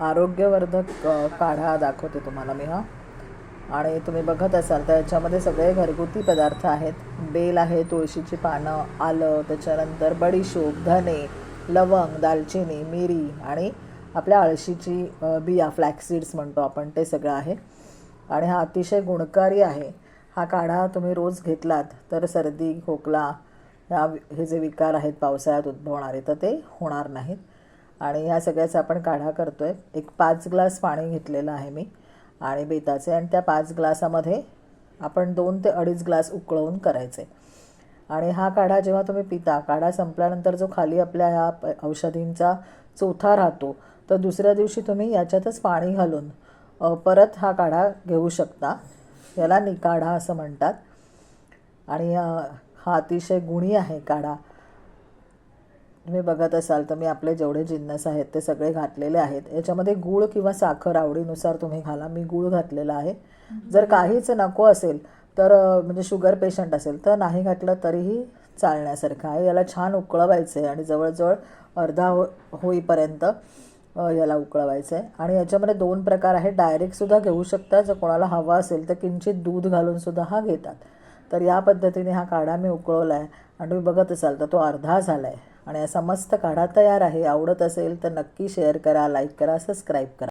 आरोग्यवर्धक काढा दाखवते तुम्हाला मी हा. आणि तुम्ही बघत असाल तर याच्यामध्ये सगळे घरगुती पदार्थ आहेत. बेल आहे तुळशीची पानं आलं त्याच्यानंतर बडीशोप धने लवंग दालचिनी मिरी आणि आपल्या अळशीची बिया फ्लॅक्सीड्स म्हणतो आपण ते सगळं आहे. आणि हा अतिशय गुणकारी आहे. हा काढा तुम्ही रोज घेतलात तर सर्दी खोकला ह्या हे जे विकार आहेत पावसाळ्यात उद्भवणारे तर ते होणार नाहीत. आणि ह्या सगळ्याचा आपण काढा करतो आहे एक पाच ग्लास पाणी घेतलेलं आहे मी आणि बेताचे. आणि त्या पाच ग्लासामध्ये आपण दोन ते अडीच ग्लास उकळवून करायचे. आणि हा काढा जेव्हा तुम्ही पिता काढा संपल्यानंतर जो खाली आपल्या ह्या प- औषधींचा चोथा राहतो तर दुसऱ्या दिवशी तुम्ही याच्यातच पाणी घालून परत हा काढा घेऊ शकता. याला निकाढा असं म्हणतात. आणि हा अतिशय गुणी आहे काढा. तुम्ही बघत असाल तर मी आपले जेवढे जिन्नस आहेत ते सगळे घातलेले आहेत. याच्यामध्ये गूळ किंवा साखर आवडीनुसार तुम्ही घाला. मी गूळ घातलेला आहे. जर काहीच नको असेल तर म्हणजे शुगर पेशंट असेल तर नाही घातलं तरीही चालण्यासारखं आहे. याला छान उकळवायचं आहे आणि जवळजवळ अर्धा हो होईपर्यंत याला उकळवायचं आहे. आणि याच्यामध्ये दोन प्रकार आहेत. डायरेक्टसुद्धा घेऊ शकता. जर कोणाला हवा असेल तर किंचित दूध घालूनसुद्धा हा घेतात. तर या पद्धतीने हा काढा. मी उकळवला आहे आणि तुम्ही बघत असाल तर तो अर्धा झाला आहे आणि समस्त काढा तयार आहे. आवडत असेल तर नक्की शेअर करा लाईक करा सबस्क्राईब करा.